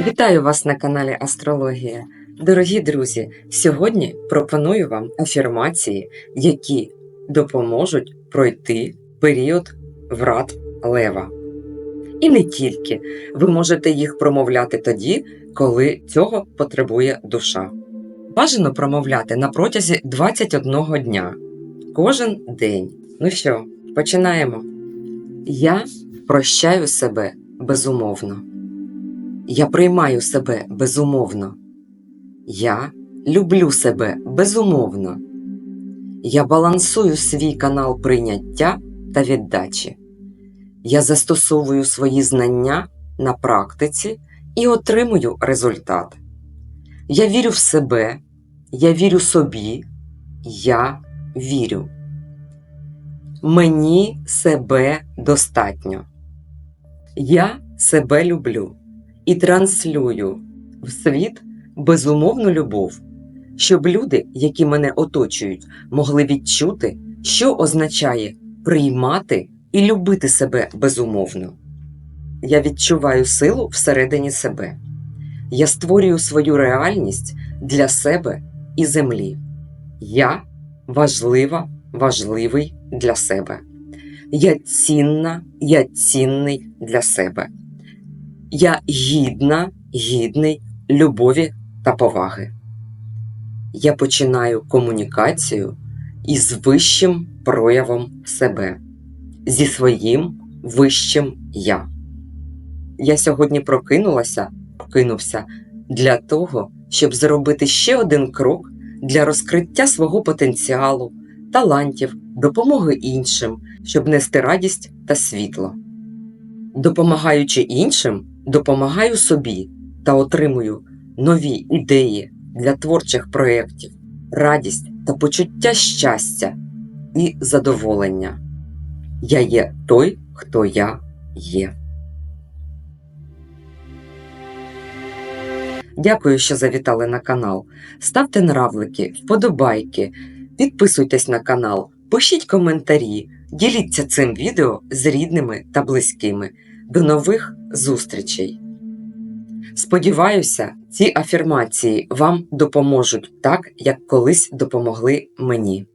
Вітаю вас на каналі Астрологія. Дорогі друзі, сьогодні пропоную вам афірмації, які допоможуть пройти період врат лева. І не тільки. Ви можете їх промовляти тоді, коли цього потребує душа. Бажано промовляти на протязі 21 дня. Кожен день. Ну що, починаємо. Я прощаю себе безумовно. Я приймаю себе безумовно. Я люблю себе безумовно. Я балансую свій канал прийняття та віддачі. Я застосовую свої знання на практиці і отримую результат. Я вірю в себе, я вірю собі, я вірю. Мені себе достатньо. Я себе люблю і транслюю в світ безумовну любов, щоб люди, які мене оточують, могли відчути, що означає приймати і любити себе безумовно. Я відчуваю силу всередині себе. Я створюю свою реальність для себе і землі. Я важлива, важливий для себе. Я цінна, я цінний для себе. Я гідна, гідний любові та поваги. Я починаю комунікацію із вищим проявом себе, зі своїм вищим я. Я сьогодні прокинулася, прокинувся для того, щоб зробити ще один крок для розкриття свого потенціалу, талантів, допомоги іншим, щоб нести радість та світло. Допомагаючи іншим, допомагаю собі та отримую нові ідеї для творчих проєктів, радість та почуття щастя і задоволення. Я є той, хто я є. Дякую, що завітали на канал. Ставте нравлики, вподобайки, підписуйтесь на канал, пишіть коментарі, діліться цим відео з рідними та близькими. До нових зустрічей! Сподіваюся, ці афірмації вам допоможуть так, як колись допомогли мені.